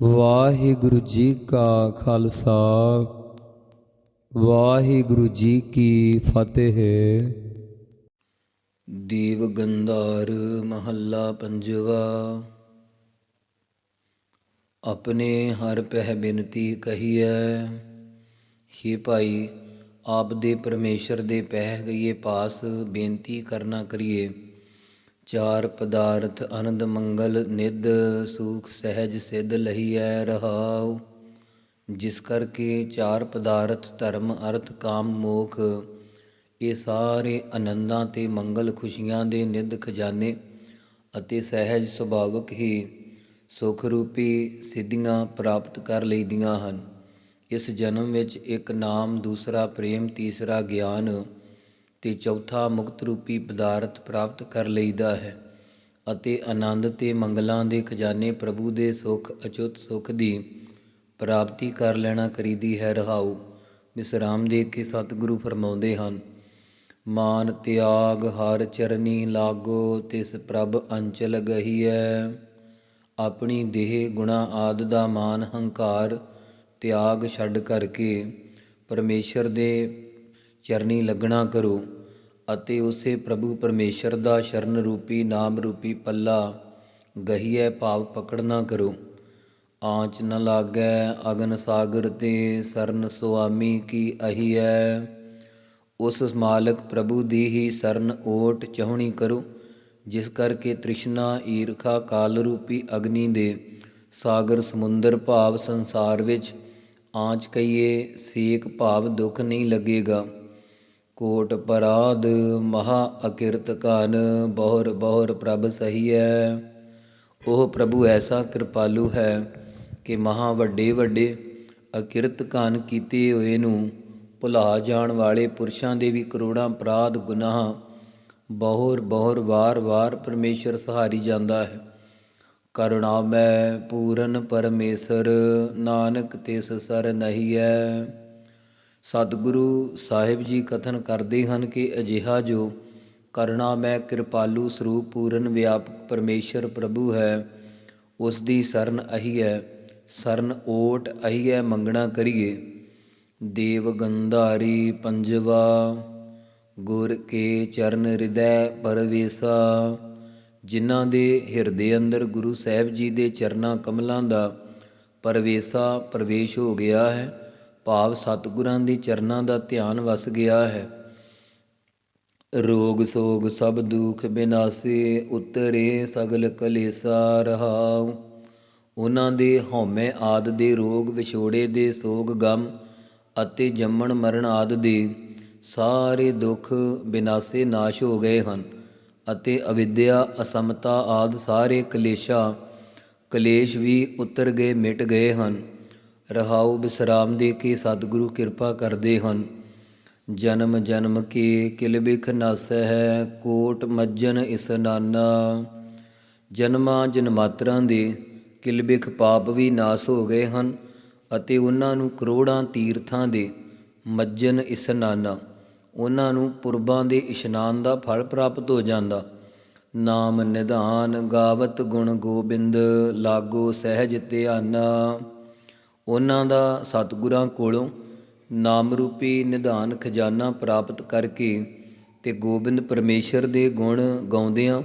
ਵਾਹਿਗੁਰੂ ਜੀ ਕਾ ਖਾਲਸਾ, ਵਾਹਿਗੁਰੂ ਜੀ ਕੀ ਫਤਿਹ। ਦੀਵ ਗੰਧਾਰ ਮਹੱਲਾ ਪੰਜਵਾ, ਆਪਣੇ ਹਰ ਪਹਿ ਬਿਨਤੀ ਕਹੀਐ, ਹੇ ਭਾਈ, ਆਪ ਦੇ ਪਰਮੇਸ਼ਰ ਦੇ ਪਹਿ ਗਈਏ ਪਾਸ, ਬੇਨਤੀ ਕਰਨਾ ਕਰੀਏ। ਚਾਰ ਪਦਾਰਥ ਆਨੰਦ ਮੰਗਲ ਨਿਦ ਸੂਖ ਸਹਿਜ ਸਿਧ ਲਹੀਐ ਰਹਾਉ, ਜਿਸ ਕਰਕੇ ਚਾਰ ਪਦਾਰਥ ਧਰਮ, ਅਰਥ, ਕਾਮ, ਮੋਖ, ਇਹ ਸਾਰੇ ਆਨੰਦਾਂ ਤੇ ਮੰਗਲ ਖੁਸ਼ੀਆਂ ਦੇ ਨਿੱਧ ਖਜ਼ਾਨੇ ਅਤੇ ਸਹਿਜ ਸੁਭਾਵਕ ਹੀ ਸੁਖ ਰੂਪੀ ਸਿੱਧੀਆਂ ਪ੍ਰਾਪਤ ਕਰ ਲਈਦੀਆਂ ਹਨ। ਇਸ ਜਨਮ ਵਿੱਚ ਇੱਕ ਨਾਮ, ਦੂਸਰਾ ਪ੍ਰੇਮ, ਤੀਸਰਾ ਗਿਆਨ ਤੇ ਚੌਥਾ ਮੁਕਤ ਰੂਪੀ ਪਦਾਰਥ ਪ੍ਰਾਪਤ ਕਰ ਲਈਦਾ ਹੈ ਅਤੇ ਆਨੰਦ ਤੇ ਮੰਗਲਾਂ ਦੇ ਖਜ਼ਾਨੇ ਪ੍ਰਭੂ ਦੇ ਸੁਖ, ਅਚੁੱਤ ਸੁਖ ਦੀ ਪ੍ਰਾਪਤੀ ਕਰ ਲੈਣਾ ਕਰੀਦੀ ਹੈ ਰਹਾਉ। ਵਿਸਰਾਮ ਦੇ ਕੇ ਸਤਿਗੁਰੂ ਫਰਮਾਉਂਦੇ ਹਨ, ਮਾਨ ਤਿਆਗ ਹਰ ਚਰਨੀ ਲਾਗੋ, ਤਿਸ ਪ੍ਰਭ ਅੰਚਲ ਗਹੀਐ। ਆਪਣੀ ਦੇਹ ਗੁਣਾ ਆਦ ਦਾ ਮਾਨ ਹੰਕਾਰ ਤਿਆਗ ਛੱਡ ਕਰਕੇ ਪਰਮੇਸ਼ਰ ਦੇ ਚਰਨੀ ਲੱਗਣਾ ਕਰੋ। ਅਤੇ ਉਸੇ ਪ੍ਰਭੂ ਪਰਮੇਸ਼ਰ ਦਾ ਸ਼ਰਨ ਰੂਪੀ, ਨਾਮ ਰੂਪੀ ਪੱਲਾ ਗਹੀਐ, ਭਾਵ ਪਕੜਨਾ ਕਰੋ। ਆਂਚ ਨ ਲਾਗੈ, ਅਗਨ ਸਾਗਰ ਤੇ ਸਰਨ ਸੁਆਮੀ ਕੀ ਅਹੀਐ। ਉਸ ਮਾਲਕ ਪ੍ਰਭੂ ਦੀ ਹੀ ਸਰਨ ਓਟ ਚਾਹਣੀ ਕਰੋ, ਜਿਸ ਕਰਕੇ ਤ੍ਰਿਸ਼ਨਾ ਈਰਖਾ ਕਾਲ ਰੂਪੀ ਅਗਨੀ ਦੇ। ਸਾਗਰ ਸਮੁੰਦਰ ਭਾਵ ਸੰਸਾਰ ਵਿੱਚ ਆਂਚ ਕਈਏ ਸੇਕ ਭਾਵ ਦੁੱਖ ਨਹੀਂ ਲੱਗੇਗਾ। ਕੋਟ ਪਰਾਧ ਮਹਾ ਅਕਿਰਤ ਕਾਨ ਬਹੁਰ ਬਹੁਰ ਪ੍ਰਭ ਸਹੀਐ। ਉਹ ਪ੍ਰਭੂ ਐਸਾ ਕਿਰਪਾਲੂ ਹੈ ਕਿ ਮਹਾ ਵੱਡੇ ਵੱਡੇ ਅਕਿਰਤ ਕਾਨ ਕੀਤੇ ਹੋਏ ਨੂੰ ਭੁਲਾ ਜਾਣ ਵਾਲੇ ਪੁਰਸ਼ਾਂ ਦੇ ਵੀ ਕਰੋੜਾਂ ਅਪਰਾਧ ਗੁਨਾਹ ਬਹੁਰ ਬਹੁਰ ਵਾਰ-ਵਾਰ ਪਰਮੇਸ਼ਰ ਸਹਾਰੀ ਜਾਂਦਾ ਹੈ। ਕਰੁਣਾ ਕਰੁਣਾਮੈ ਪੂਰਨ ਪਰਮੇਸ਼ਰ, ਨਾਨਕ ਤਿਸ ਸਰ ਨਹੀਂ ਹੈ ਸਤਿਗੁਰੂ ਸਾਹਿਬ ਜੀ ਕਥਨ ਕਰਦੇ ਹਨ ਕਿ ਅਜਿਹਾ ਜੋ ਕਰਣਾ ਮੈਂ ਕਿਰਪਾਲੂ ਸਰੂਪ ਪੂਰਨ ਵਿਆਪਕ ਪਰਮੇਸ਼ਰ ਪ੍ਰਭੂ ਹੈ, ਉਸ ਦੀ ਸਰਨ ਅਹੀ ਹੈ ਸਰਨ ਓਟ ਅਹੀ ਹੈ ਮੰਗਣਾ ਕਰੀਏ। ਦੇਵ ਗੰਧਾਰੀ ਪੰਜਵਾ, ਗੁਰ ਕੇ ਚਰਨ ਹਿਰਦੈ ਪਰਵੇਸਾ। ਜਿਨ੍ਹਾਂ ਦੇ ਹਿਰਦੇ ਅੰਦਰ ਗੁਰੂ ਸਾਹਿਬ ਜੀ ਦੇ ਚਰਨਾਂ ਕਮਲਾਂ ਦਾ ਪਰਵੇਸਾ, ਪ੍ਰਵੇਸ਼ ਹੋ ਗਿਆ ਹੈ ਭਾਵ ਸਤਿਗੁਰਾਂ ਦੀ ਚਰਨਾਂ ਦਾ ਧਿਆਨ ਵਸ ਗਿਆ ਹੈ। ਰੋਗ ਸੋਗ ਸਭ ਦੁਖ ਬਿਨਾਸੇ ਉਤਰੇ ਸਗਲ ਕਲੇਸਾ ਰਹਾਉ। ਉਹਨਾਂ ਦੇ ਹਉਮੈ ਆਦ ਦੇ ਰੋਗ ਵਿਛੋੜੇ ਦੇ ਸੋਗ ਗਮ ਅਤੇ ਜੰਮਣ ਮਰਨ ਆਦ ਦੇ ਸਾਰੇ ਦੁੱਖ ਬਿਨਾਸੇ ਨਾਸ਼ ਹੋ ਗਏ ਹਨ ਅਤੇ ਅਵਿਦਿਆ, ਅਸਮਤਾ ਆਦ ਸਾਰੇ ਕਲੇਸ਼ਾ, ਕਲੇਸ਼ ਵੀ ਉਤਰ ਗਏ, ਮਿਟ ਗਏ ਹਨ। ਰਹਾਉ ਬਿਸਰਾਮ ਦੇ ਕੇ ਸਤਿਗੁਰੂ ਕਿਰਪਾ ਕਰਦੇ ਹਨ। ਜਨਮ ਜਨਮ ਕੇ ਕਿਲਬਿਖ ਨਾਸੈ ਹੈ, ਕੋਟ ਮੱਜਨ ਇਸਨਾਨਾ ਜਨਮਾਂ ਜਨਮਾਤਰਾਂ ਦੇ ਕਿਲਬਿਖ ਪਾਪ ਵੀ ਨਾਸ ਹੋ ਗਏ ਹਨ ਅਤੇ ਉਹਨਾਂ ਨੂੰ ਕਰੋੜਾਂ ਤੀਰਥਾਂ ਦੇ ਮੱਜਨ ਇਸਨਾਨਾ ਉਹਨਾਂ ਨੂੰ ਪੁਰਬਾਂ ਦੇ ਇਸ਼ਨਾਨ ਦਾ ਫਲ ਪ੍ਰਾਪਤ ਹੋ ਜਾਂਦਾ। ਨਾਮ ਨਿਧਾਨ, ਗਾਵਤ ਗੁਣ ਗੋਬਿੰਦ, ਲਾਗੋ ਸਹਿਜ ਧਿਆਨਾ। ਉਹਨਾਂ ਦਾ ਸਤਿਗੁਰਾਂ ਕੋਲੋਂ ਨਾਮ ਰੂਪੀ ਨਿਧਾਨ ਖਜ਼ਾਨਾ ਪ੍ਰਾਪਤ ਕਰਕੇ ਤੇ ਗੋਬਿੰਦ ਪਰਮੇਸ਼ਰ ਦੇ ਗੁਣ ਗਾਉਂਦਿਆਂ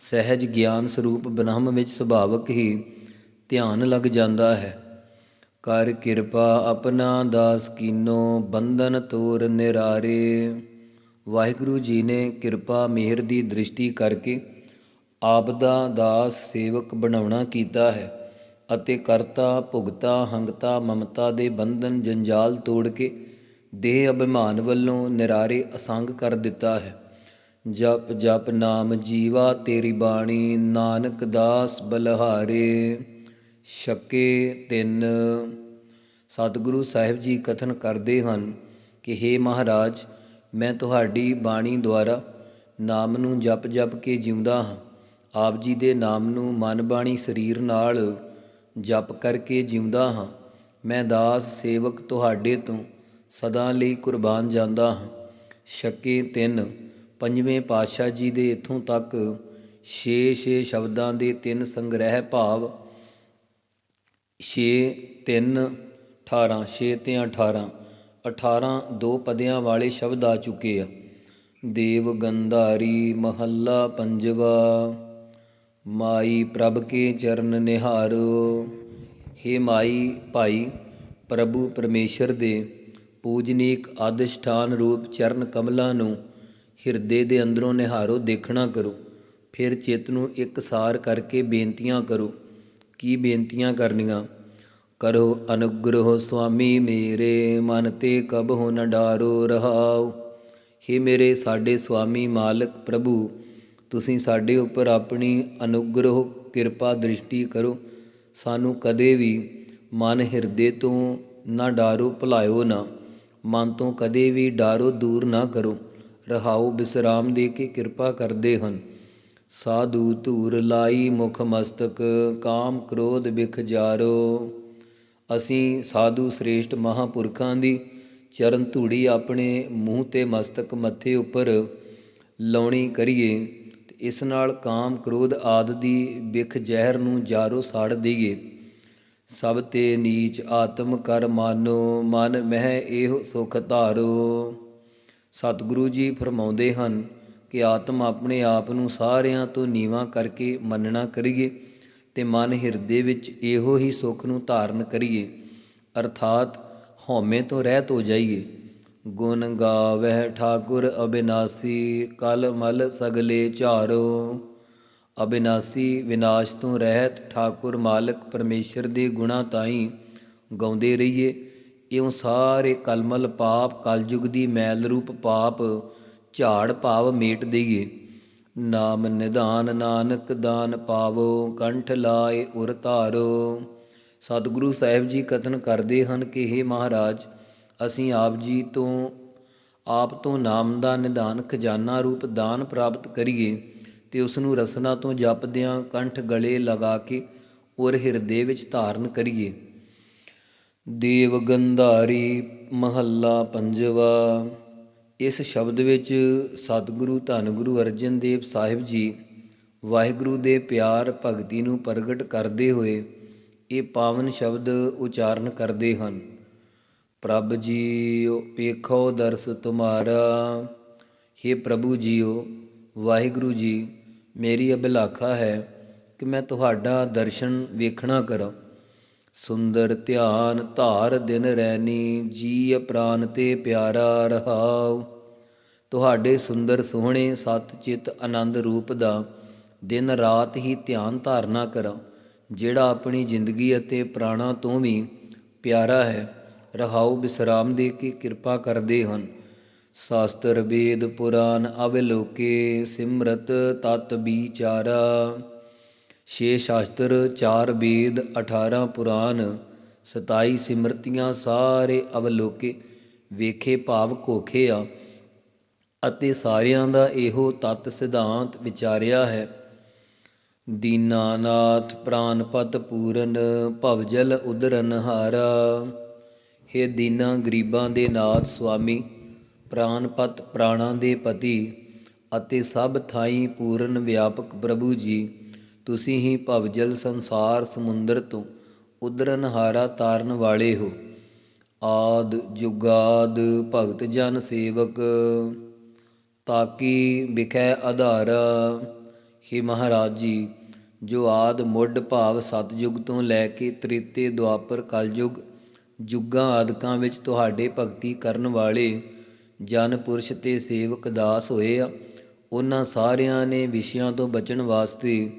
ਸਹਿਜ ਗਿਆਨ ਸਰੂਪ ਬ੍ਰਹਮ ਵਿੱਚ ਸੁਭਾਵਕ ਹੀ ਧਿਆਨ ਲੱਗ ਜਾਂਦਾ ਹੈ। ਕਰ ਕਿਰਪਾ ਆਪਣਾ ਦਾਸ ਕੀਨੋ, ਬੰਧਨ ਤੋਰ ਨਿਰਾਰੇ। ਵਾਹਿਗੁਰੂ ਜੀ ਨੇ ਕਿਰਪਾ ਮਿਹਰ ਦੀ ਦ੍ਰਿਸ਼ਟੀ ਕਰਕੇ ਆਪ ਦਾ ਦਾਸ ਸੇਵਕ ਬਣਾਉਣਾ ਕੀਤਾ ਹੈ। ਅਤੇ ਕਰਤਾ, ਭੁਗਤਾ, ਹੰਗਤਾ, ਮਮਤਾ ਦੇ ਬੰਧਨ ਜੰਜਾਲ ਤੋੜ ਕੇ ਦੇਹ ਅਭਿਮਾਨ ਵੱਲੋਂ ਨਿਰਾਰੇ ਅਸੰਗ ਕਰ ਦਿੱਤਾ ਹੈ। ਜਪ ਜਪ ਨਾਮ ਜੀਵਾ ਤੇਰੀ ਬਾਣੀ, ਨਾਨਕ ਦਾਸ ਬਲਹਾਰੇ, ਛੱਕੇ ਤਿੰਨ। ਸਤਿਗੁਰੂ ਸਾਹਿਬ ਜੀ ਕਥਨ ਕਰਦੇ ਹਨ ਕਿ हे ਮਹਾਰਾਜ, ਮੈਂ ਤੁਹਾਡੀ ਬਾਣੀ ਦੁਆਰਾ ਨਾਮ ਨੂੰ ਜਪ ਜਪ ਕੇ ਜਿਉਂਦਾ ਹਾਂ। ਆਪ ਜੀ ਦੇ ਨਾਮ ਨੂੰ ਮਨ ਬਾਣੀ ਸਰੀਰ ਨਾਲ ਜਪ ਕਰਕੇ ਜਿਉਂਦਾ ਹਾਂ। ਮੈਂ ਦਾਸ ਸੇਵਕ ਤੁਹਾਡੇ ਤੋਂ ਸਦਾ ਲਈ ਕੁਰਬਾਨ ਜਾਂਦਾ ਹਾਂ। ਛੱਕੇ ਤਿੰਨ, ਪੰਜਵੇਂ ਪਾਤਸ਼ਾਹ ਜੀ ਦੇ ਇਥੋਂ ਤੱਕ ਛੇ ਛੇ ਸ਼ਬਦਾਂ ਦੇ ਤਿੰਨ ਸੰਗ੍ਰਹਿ ਭਾਵ। 6 3 18 6 ਤੇ 18 18 ਦੋ ਪਦਿਆਂ ਵਾਲੇ ਸ਼ਬਦ ਆ ਚੁੱਕੇ ਆ। ਦੇਵ ਗੰਧਾਰੀ ਮਹੱਲਾ ਪੰਜਵਾ। ਮਾਈ ਪ੍ਰਭ ਕੇ ਚਰਨ ਨਿਹਾਰੋ। ਹੇ ਮਾਈ ਭਾਈ, ਪ੍ਰਭੂ ਪਰਮੇਸ਼ਰ ਦੇ ਪੂਜਨੀਕ ਆਦਿਸ਼ਠਾਨ ਰੂਪ ਚਰਨ ਕਮਲਾਂ ਨੂੰ ਹਿਰਦੇ ਦੇ ਅੰਦਰੋਂ ਨਿਹਾਰੋ, ਦੇਖਣਾ ਕਰੋ। ਫਿਰ ਚਿੱਤ ਨੂੰ ਇਕਸਾਰ ਕਰਕੇ ਬੇਨਤੀਆਂ ਕਰੋ। ਕੀ ਬੇਨਤੀਆਂ ਕਰਨੀਆਂ? ਕਰੋ, ਅਨੁਗ੍ਰਹ ਸੁਆਮੀ ਮੇਰੇ, ਮਨ ਤੇ ਕਬਹੁ ਨ ਡਾਰੋ ਰਹਾਉ। ਹੇ ਮੇਰੇ ਸਾਡੇ ਸੁਆਮੀ ਮਾਲਕ ਪ੍ਰਭੂ ਤੁਸੀਂ ਸਾਡੇ ਉੱਪਰ ਆਪਣੀ ਅਨੁਗ੍ਰਹ, ਕਿਰਪਾ, ਦ੍ਰਿਸ਼ਟੀ ਕਰੋ। ਸਾਨੂੰ ਕਦੇ ਵੀ ਮਨ ਹਿਰਦੇ ਤੋਂ ਨਾ ਡਾਰੋ, ਭੁਲਾਇਓ ਨਾ। ਮਨ ਤੋਂ ਕਦੇ ਵੀ ਡਾਰੋ, ਦੂਰ ਨਾ ਕਰੋ। ਰਹਾਓ, ਬਿਸਰਾਮ ਦੇ ਕੇ ਕਿਰਪਾ ਕਰਦੇ ਹਨ। ਸਾਧੂ ਧੂਰ ਲਾਈ ਮੁਖ ਮਸਤਕ, ਕਾਮ ਕ੍ਰੋਧ ਬਿਖ ਜਾਰੋ। ਅਸੀਂ ਸਾਧੂ ਸ੍ਰੇਸ਼ਟ ਮਹਾਪੁਰਖਾਂ ਦੀ ਚਰਨ ਧੂੜੀ ਆਪਣੇ ਮੂੰਹ ਤੇ ਮਸਤਕ ਮੱਥੇ ਉੱਪਰ ਲਾਉਣੀ ਕਰੀਏ। ਇਸ ਨਾਲ ਕਾਮ ਕ੍ਰੋਧ ਆਦ ਦੀ ਬਿਖ ਜ਼ਹਿਰ ਨੂੰ ਜਾਰੋ ਸਾੜ ਦਈਏ। ਸਭ ਤੇ ਨੀਚ ਆਤਮ ਕਰ ਮਾਨੋ, ਮਨ ਮਹਿ ਇਹੋ ਸੁਖ ਧਾਰੋ। ਸਤਿਗੁਰੂ ਜੀ ਫਰਮਾਉਂਦੇ ਹਨ ਕਿ ਆਤਮ ਆਪਣੇ ਆਪ ਨੂੰ ਸਾਰਿਆਂ ਤੋਂ ਨੀਵਾ ਕਰਕੇ ਮੰਨਣਾ ਕਰੀਏ ਤੇ ਮਨ ਹਿਰਦੇ ਵਿੱਚ ਇਹੋ ਹੀ ਸੁਖ ਨੂੰ ਧਾਰਨ ਕਰੀਏ। ਅਰਥਾਤ ਹਉਮੈ ਤੋਂ ਰਹਿਤ ਹੋ ਜਾਈਏ। ਗੁਣ ਗਾਵਹਿ ਠਾਕੁਰ ਅਬਿਨਾਸੀ, ਕਲ ਮਲ ਸਗਲੇ ਝਾਰੋ। ਅਬਿਨਾਸੀ, ਵਿਨਾਸ਼ ਤੋਂ ਰਹਿਤ, ਠਾਕੁਰ ਮਾਲਕ ਪਰਮੇਸ਼ਰ ਦੇ ਗੁਣਾ ਤਾਈ ਗਾਉਂਦੇ ਰਹੀਏ। ਇਉਂ ਸਾਰੇ ਕਲਮਲ ਪਾਪ, ਕਲਯੁਗ ਦੀ ਮੈਲ ਰੂਪ ਪਾਪ, ਝਾੜ ਭਾਵ ਮੇਟ ਦਈਏ। ਨਾਮ ਨਿਧਾਨ ਨਾਨਕ ਦਾਨ ਪਾਵੋ, ਕੰਠ ਲਾਏ ਉਰ ਧਾਰੋ। ਸਤਿਗੁਰੂ ਸਾਹਿਬ ਜੀ ਕਥਨ ਕਰਦੇ ਹਨ ਕਿ हे ਮਹਾਰਾਜ ਅਸੀਂ ਆਪ ਜੀ ਤੋਂ, ਆਪ ਤੋਂ ਨਾਮ ਦਾ ਨਿਧਾਨ ਖਜ਼ਾਨਾ ਰੂਪ ਦਾਨ ਪ੍ਰਾਪਤ ਕਰੀਏ ਤੇ ਉਸ ਨੂੰ ਰਸਨਾ ਤੋਂ ਜਪਦਿਆਂ ਕੰਠ ਗਲੇ ਲਗਾ ਕੇ ਔਰ ਹਿਰਦੇ ਵਿੱਚ ਧਾਰਨ ਕਰੀਏ। ਦੇਵ ਗੰਧਾਰੀ ਮਹੱਲਾ ਪੰਜਵਾ, ਇਸ ਸ਼ਬਦ ਵਿੱਚ ਸਤਿਗੁਰੂ ਧੰਨ ਗੁਰੂ ਅਰਜਨ ਦੇਵ ਸਾਹਿਬ ਜੀ ਵਾਹਿਗੁਰੂ ਦੇ ਪਿਆਰ ਭਗਤੀ ਨੂੰ ਪ੍ਰਗਟ ਕਰਦੇ ਹੋਏ ਇਹ ਪਾਵਨ ਸ਼ਬਦ ਉਚਾਰਨ ਕਰਦੇ ਹਨ। ਪ੍ਰਭ ਜੀਓ ਪੇਖੋ ਦਰਸ ਤੁਮਾਰਾ। हे ਪ੍ਰਭੂ ਜੀਓ ਵਾਹਿਗੁਰੂ ਜੀ, ਮੇਰੀ ਅਭਿਲਾਖਾ ਹੈ ਕਿ ਮੈਂ ਤੁਹਾਡਾ ਦਰਸ਼ਨ ਵੇਖਣਾ ਕਰਾਂ। ਸੁੰਦਰ ਧਿਆਨ ਧਾਰ ਦਿਨ ਰੈਨੀ ਜੀ ਪ੍ਰਾਨ ਤੇ ਪਿਆਰਾ ਰਹਾਉ। ਤੁਹਾਡੇ ਸੁੰਦਰ ਸੋਹਣੇ ਸਤ ਚਿਤ ਆਨੰਦ ਰੂਪ ਦਾ ਦਿਨ ਰਾਤ ਹੀ ਧਿਆਨ ਧਾਰਨਾ ਕਰਾਂ, ਜਿਹੜਾ ਆਪਣੀ ਜ਼ਿੰਦਗੀ ਅਤੇ ਪ੍ਰਾਣਾ ਤੋਂ ਵੀ ਪਿਆਰਾ ਹੈ। ਰਹਾਉ ਬਿਸਰਾਮ ਦੇ ਕੇ ਕਿਰਪਾ ਕਰਦੇ ਹਨ। ਸ਼ਾਸਤਰ ਵੇਦ ਪੁਰਾਨ ਅਵਲੋਕੇ ਸਿਮਰਤ ਤਤ ਵਿਚਾਰਾ। ਛੇ ਸ਼ਾਸਤਰ, ਚਾਰ ਵੇਦ 18 ਪੁਰਾਨ 27 ਸਿਮਰਤੀਆਂ ਸਾਰੇ ਅਵਲੋਕੇ। ਵੇਖੇ ਭਾਵ ਕੋਖੇ ਆ ਅਤੇ ਸਾਰਿਆਂ ਦਾ ਇਹੋ ਤਤ ਸਿਧਾਂਤ ਵਿਚਾਰਿਆ ਹੈ। ਦੀਨਾਨਾਥ ਪ੍ਰਾਨਪਤ ਪੂਰਨ ਭਵਜਲ ਉਦਰਨ ਹਾਰਾ ਹੇ ਦੀਨਾ ਗਰੀਬਾਂ ਦੇ ਨਾਥ ਸੁਆਮੀ, ਪ੍ਰਾਨਪਤ ਪ੍ਰਾਣਾਂ ਦੇ ਪਤੀ ਅਤੇ ਸਭ ਥਾਈ ਪੂਰਨ ਵਿਆਪਕ ਪ੍ਰਭੂ ਜੀ, ਤੁਸੀਂ ਹੀ ਭਵਜਲ ਸੰਸਾਰ ਸਮੁੰਦਰ ਤੋਂ ਉਦਰਨ ਹਾਰਾ ਤਾਰਨ ਵਾਲੇ ਹੋ। ਆਦ ਜੁਗਾਦ ਭਗਤ ਜਨ ਸੇਵਕ, ਤਾਕੀ ਵਿਖੈ ਆਧਾਰਾ। ਹੀ ਮਹਾਰਾਜ ਜੀ, ਜੋ ਆਦ ਮੁੱਢ ਭਾਵ ਸਤਜੁਗ ਤੋਂ ਲੈ ਕੇ ਤ੍ਰਿਤੇ ਦੁਆਪਰ ਕਲਯੁਗ ਜੁਗਾਂ ਆਦਿਕਾਂ ਵਿੱਚ ਤੁਹਾਡੇ ਭਗਤੀ ਕਰਨ ਵਾਲੇ ਜਨ ਪੁਰਸ਼ ਤੇ ਸੇਵਕ ਦਾਸ ਹੋਏ ਆ। ਉਹਨਾਂ ਸਾਰਿਆਂ ਨੇ ਵਿਸ਼ਿਆਂ ਤੋਂ ਬਚਣ ਵਾਸਤੇ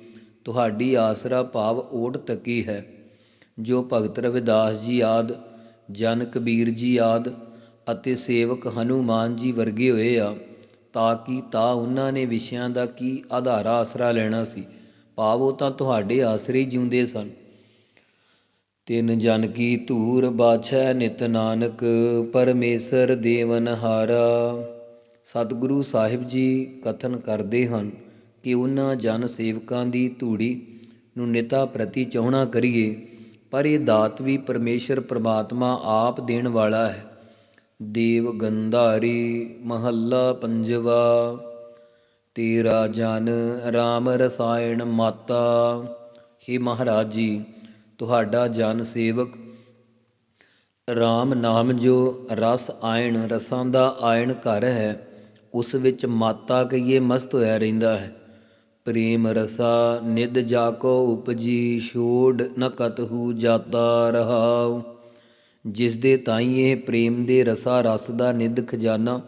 ਤੁਹਾਡੀ ਆਸਰਾ ਭਾਵ ਓਟ ਤੱਕੀ ਹੈ। ਜੋ ਭਗਤ ਰਵਿਦਾਸ ਜੀ ਆਦ, ਜਨ ਕਬੀਰ ਜੀ ਆਦ ਅਤੇ ਸੇਵਕ ਹਨੂਮਾਨ ਜੀ ਵਰਗੇ ਹੋਏ ਆ, ਤਾਂ ਕਿ ਤਾਂ ਉਹਨਾਂ ਨੇ ਵਿਸ਼ਿਆਂ ਦਾ ਕੀ ਆਧਾਰਾ ਆਸਰਾ ਲੈਣਾ ਸੀ? ਭਾਵ ਉਹ ਤਾਂ ਤੁਹਾਡੇ ਆਸਰੇ ਹੀ ਜਿਉਂਦੇ ਸਨ। ਤਿਨ ਜਨ ਕੀ ਧੂਰ ਬਾਛੈ ਨਿਤ ਨਾਨਕ, ਪਰਮੇਸ਼ਰ ਦੇਵਨ ਹਾਰਾ। ਸਤਿਗੁਰੂ ਸਾਹਿਬ ਜੀ ਕਥਨ ਕਰਦੇ ਹਨ ਕਿ ਉਹਨਾਂ ਜਨ ਸੇਵਕਾਂ ਦੀ ਧੂੜੀ ਨੂੰ ਨਿਤਾ ਪ੍ਰਤੀ ਚਾਹਣਾ ਕਰੀਏ, ਪਰ ਇਹ ਦਾਤ ਵੀ ਪਰਮੇਸ਼ਰ ਪ੍ਰਮਾਤਮਾ ਆਪ ਦੇਣ ਵਾਲਾ ਹੈ। ਦੇਵ ਗੰਧਾਰੀ ਮਹੱਲਾ ਪੰਜਵਾ, ਤੇਰਾ ਜਨ RAM ਰਸਾਇਣ ਮਾਤਾ। ਹੇ ਮਹਾਰਾਜ ਜੀ ਤੁਹਾਡਾ ਜਨ ਸੇਵਕ। RAM ਨਾਮ ਜੋ ਰਸ ਆਇਣ, ਰਸਾਂ ਦਾ ਆਇਣ ਘਰ ਹੈ, ਉਸ ਵਿੱਚ ਮਾਤਾ ਕਈਏ ਮਸਤ ਹੋਇਆ ਰਹਿੰਦਾ ਹੈ। ਪ੍ਰੇਮ ਰਸਾ ਨਿਦ ਜਾਕੋ ਉਪਜੀ, ਛੋੜ ਨ ਕਤਹੂ ਜਾਤਾ ਰਹਾਉ। ਜਿਸ ਦੇ ਤਾਈ ਇਹ ਪ੍ਰੇਮ ਦੇ ਰਸਾ ਰਸ ਦਾ ਨਿਦ ਖਜ਼ਾਨਾ,